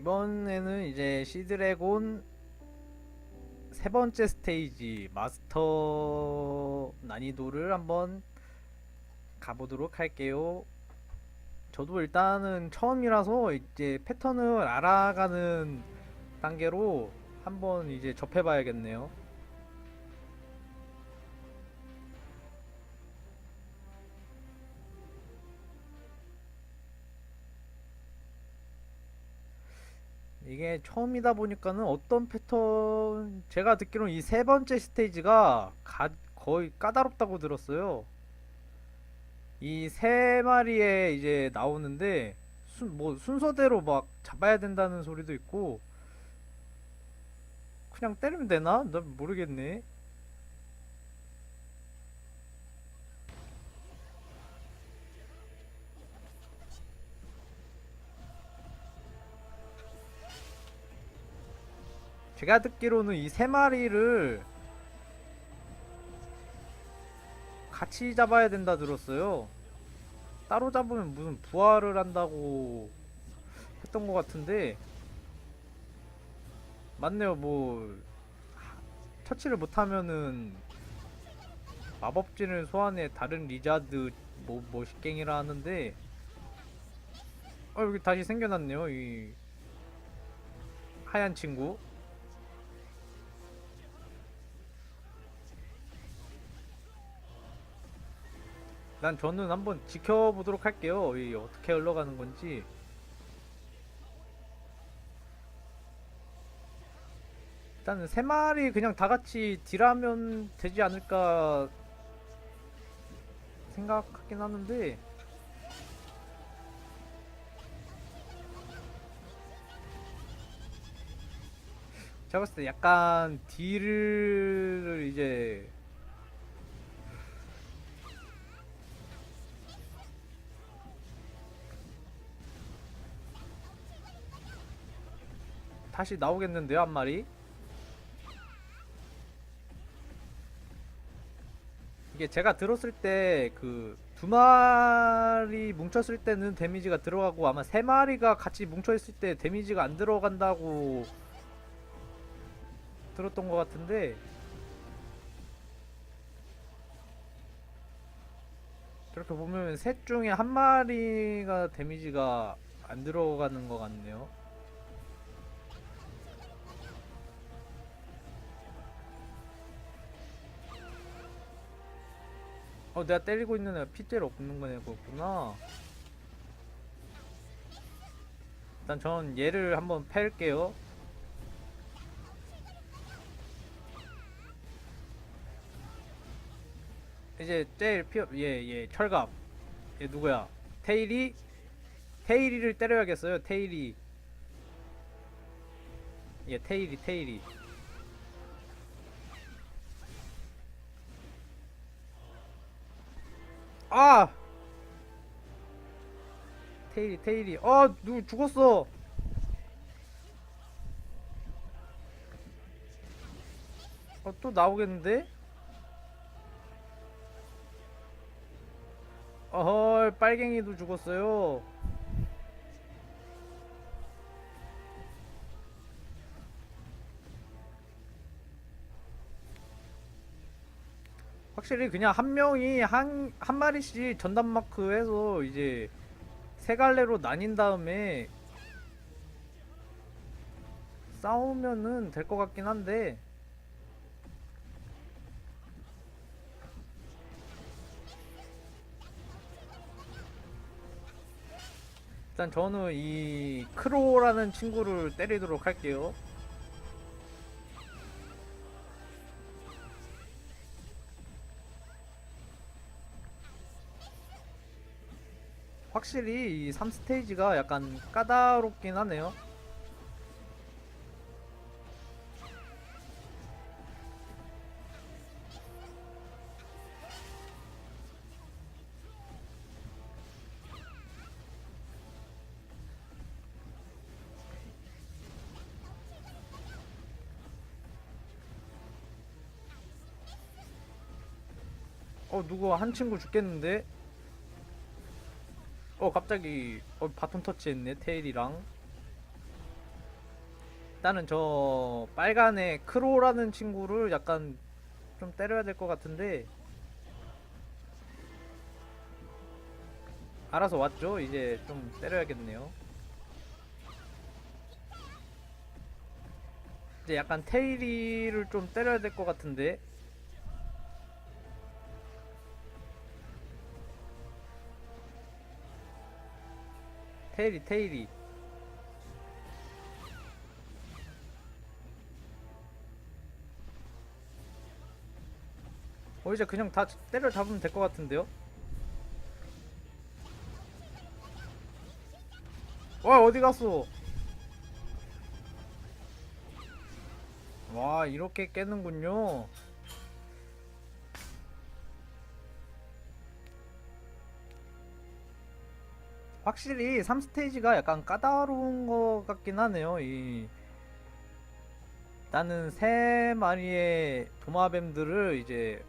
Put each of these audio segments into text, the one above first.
이번에는 이제 시드래곤 세 번째 스테이지 마스터 난이도를 한번 가보도록 할게요. 저도 일단은 처음이라서 이제 패턴을 알아가는 단계로 한번 이제 접해봐야겠네요. 이게 처음이다 보니까는 어떤 패턴 제가 듣기로는 이 세 번째 스테이지가 가, 거의 까다롭다고 들었어요. 이 세 마리에 이제 나오는데 순, 뭐 순서대로 막 잡아야 된다는 소리도 있고 그냥 때리면 되나? 난 모르겠네. 제가 듣기로는 이 세 마리를 같이 잡아야 된다 들었어요. 따로 잡으면 무슨 부활을 한다고 했던 것 같은데 맞네요. 뭐 처치를 못하면은 마법진을 소환해 다른 리자드 뭐 뭐식갱이라 하는데 어 여기 다시 생겨났네요. 이 하얀 친구. 난 저는 한번 지켜보도록 할게요. 이 어떻게 흘러가는 건지. 일단은 세 마리 그냥 다 같이 딜하면 되지 않을까 생각하긴 하는데 제가 봤을 때 약간 딜을 이제 다시 나오겠는데요 한 마리 이게 제가 들었을 때 그 두 마리 뭉쳤을 때는 데미지가 들어가고 아마 세 마리가 같이 뭉쳐 있을 때 데미지가 안 들어간다고 들었던 것 같은데 저렇게 보면 셋 중에 한 마리가 데미지가 안 들어가는 것 같네요. 어, 내가 때리고 있는 애가 핏대를 없는 거네, 그렇구나. 일단 전 얘를 한번 팰게요. 이제 제일 피, 얘, 얘, 철갑. 얘 누구야? 테일이? 테일이를 때려야겠어요, 테일이. 얘, 테일이, 테일이. 아! 테일이 테일이. 아 누구 죽었어. 어또 나오겠는데? 어헐 빨갱이도 죽었어요 확실히 그냥 한 명이 한, 한 마리씩 전담 마크 해서 이제 세 갈래로 나뉜 다음에 싸우면은 될 것 같긴 한데 일단 저는 이 크로라는 친구를 때리도록 할게요. 확실히 이 3스테이지가 약간 까다롭긴 하네요. 어 누구 한 친구 죽겠는데? 어 갑자기 어 바톤 터치했네 테일이랑 일단은 저 빨간의 크로라는 친구를 약간 좀 때려야 될 것 같은데 알아서 왔죠? 이제 좀 때려야겠네요. 이제 약간 테일이를 좀 때려야 될 것 같은데 테일이 테일이 어 이제 그냥 다 때려 잡으면 될 것 같은데요? 와 어디 갔어? 와 이렇게 깨는군요. 확실히 3스테이지가 약간 까다로운 것 같긴 하네요. 이 나는 세 마리의 도마뱀들을 이제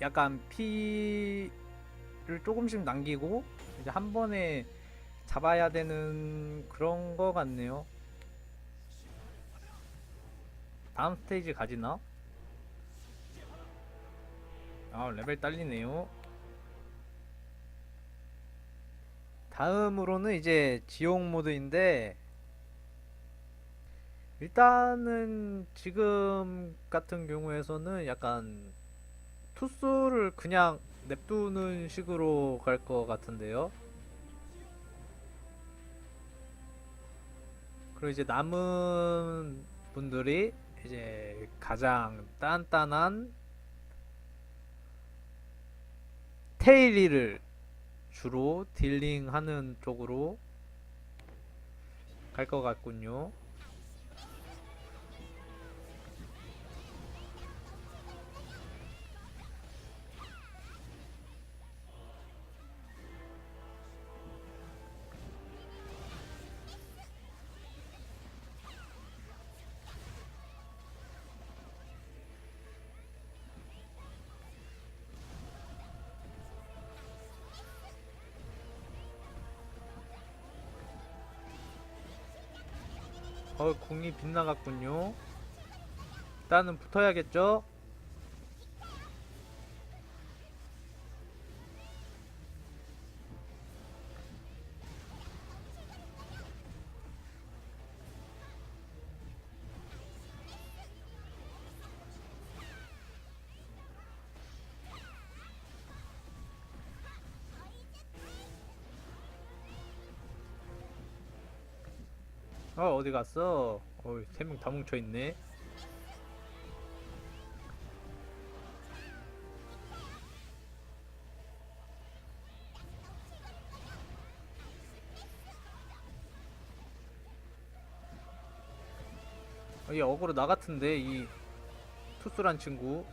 약간 피를 조금씩 남기고 이제 한 번에 잡아야 되는 그런 거 같네요. 다음 스테이지 가지나? 아 레벨 딸리네요. 다음으로는 이제 지옥 모드인데 일단은 지금 같은 경우에서는 약간 투수를 그냥 냅두는 식으로 갈 것 같은데요. 그리고 이제 남은 분들이 이제 가장 단단한 테일리를 주로 딜링하는 쪽으로 갈 것 같군요. 어, 궁이 빗나갔군요. 일단은 붙어야겠죠? 어, 어디 갔어? 어이, 세 명 다 뭉쳐 있네. 어, 이 어그로 나 같은데 이 투스란 친구.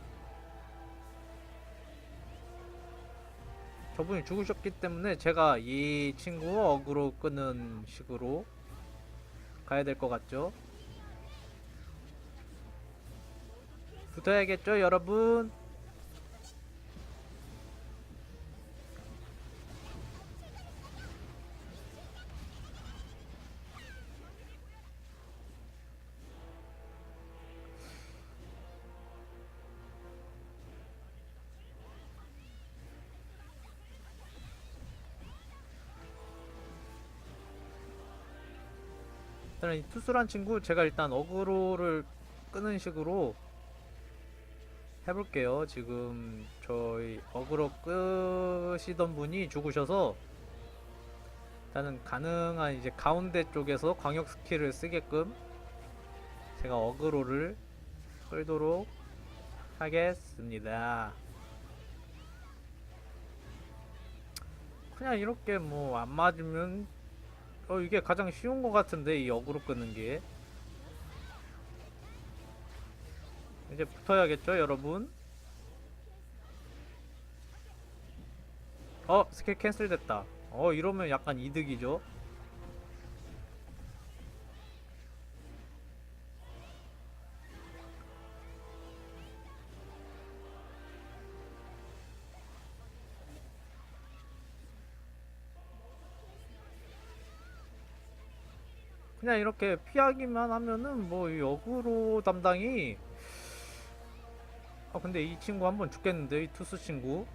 저분이 죽으셨기 때문에 제가 이 친구 어그로 끄는 식으로 가야 될 것 같죠? 붙어야겠죠, 여러분? 일단 이 투수란 친구 제가 일단 어그로를 끄는 식으로 해볼게요. 지금 저희 어그로 끄시던 분이 죽으셔서 일단은 가능한 이제 가운데 쪽에서 광역 스킬을 쓰게끔 제가 어그로를 끌도록 하겠습니다. 그냥 이렇게 뭐 안 맞으면 어 이게 가장 쉬운 것 같은데 이 어그로 끄는 게. 이제 붙어야겠죠 여러분? 어 스킬 캔슬 됐다. 어 이러면 약간 이득이죠 그냥 이렇게 피하기만 하면은 뭐이 역으로 담당이 아 근데 이 친구 한번 죽겠는데 이 투수 친구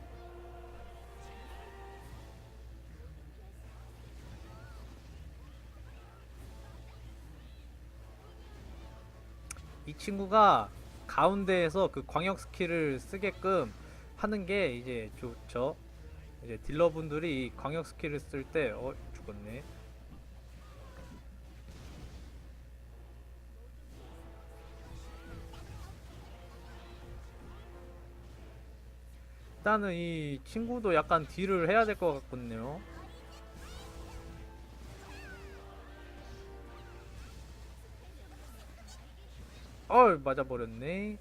이 친구가 가운데에서 그 광역 스킬을 쓰게끔 하는 게 이제 좋죠. 이제 딜러분들이 이 광역 스킬을 쓸 때, 어, 죽었네. 일단은 이 친구도 약간 딜을 해야 될 것 같거든요. 어, 맞아버렸네.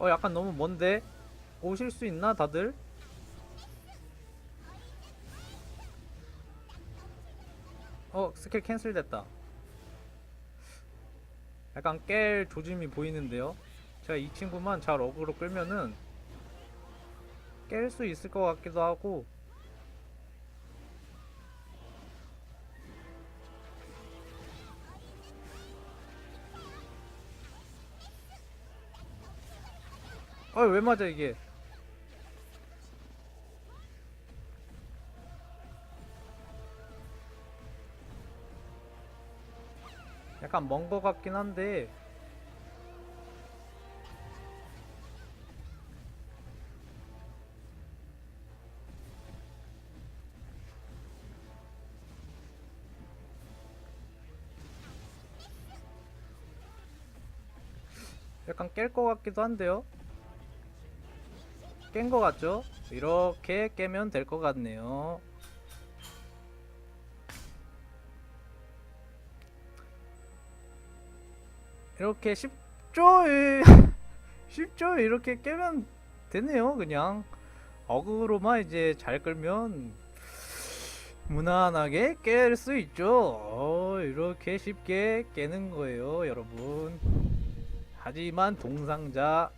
어, 약간 너무 먼데? 오실 수 있나, 다들? 어, 스킬 캔슬 됐다. 약간 깰 조짐이 보이는데요? 제가 이 친구만 잘 어그로 끌면은 깰 수 있을 것 같기도 하고 어, 왜 맞아 이게? 약간 먼 거 같긴 한데 약간 깰 거 같기도 한데요? 깬거 같죠? 이렇게 깨면 될 것 같네요. 이렇게 쉽죠? 예. 쉽죠? 이렇게 깨면 되네요, 그냥. 어그로만 이제 잘 끌면 무난하게 깰 수 있죠. 어, 이렇게 쉽게 깨는 거예요, 여러분. 하지만 동상자